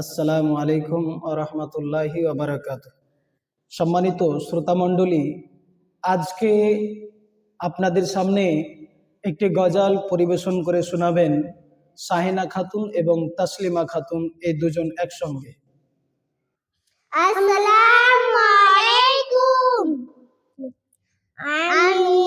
আসসালামু আলাইকুম রহমতুল্লাহি ওবরাকাত সম্মানিত শ্রোতামণ্ডলী, আজকে আপনাদের সামনে একটি গজাল পরিবেশন করে শোনাবেন শাহিনা খাতুন এবং তাসলিমা খাতুন, এই দুজন একসঙ্গে। আসসালামু আলাইকুম। আমি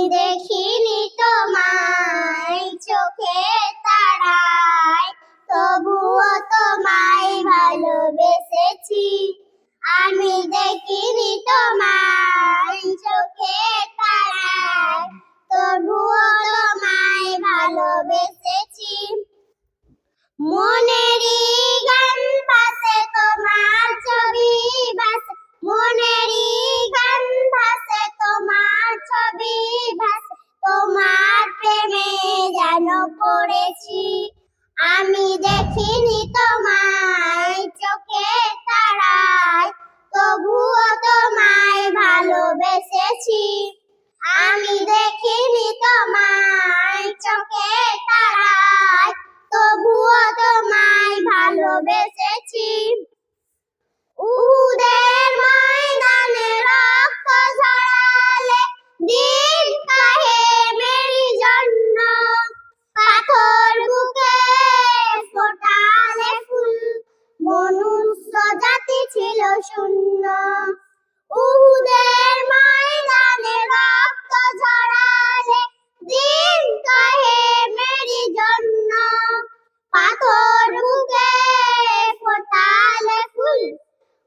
আমি দেখিনি তোমায় চোখে তারায় তবুও তোমায় শূন্য। উহুদের ময়দানে রক্ত ঝরালে দিন কাহে মেরি জন্য। পাথর বুকে ফোটালে ফুল,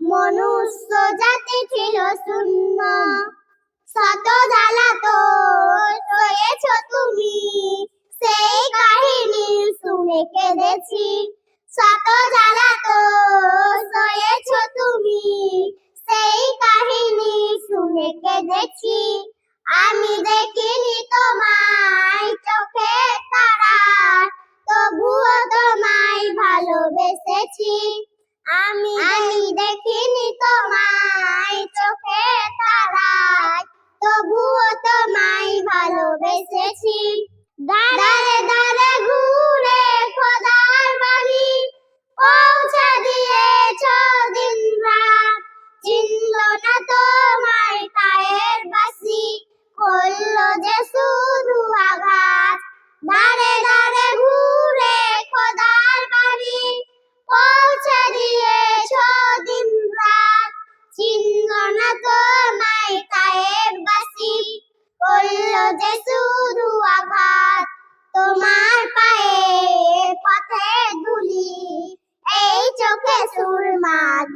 মনুষ্য জাতি ছিল শূন্য। শত জ্বালা আমি দেখিনি তোমায়, চোখে তারা। তবুও তোমায় ভালোবেসেছি। আমি আমি দেখিনি তোমায়, চোখে তারা। তবুও তোমায় ভালোবেসেছি। দাঁড়ে দাঁড়ে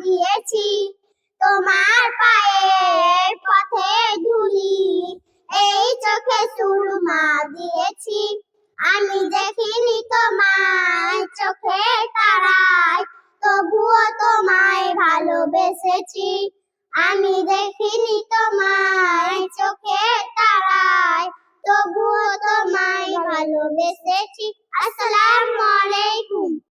দিয়েছি। তোমার পায়ের পথে ধুলি, এই চোখে সুরমা দিয়েছি। আমি দেখিনি তোমায়, চোখে তারায়, তবুও তোমায় ভালোবেসেছি। আমি দেখিনি তোমায়, চোখে তারায়, তবুও তোমায় ভালোবেসেছি।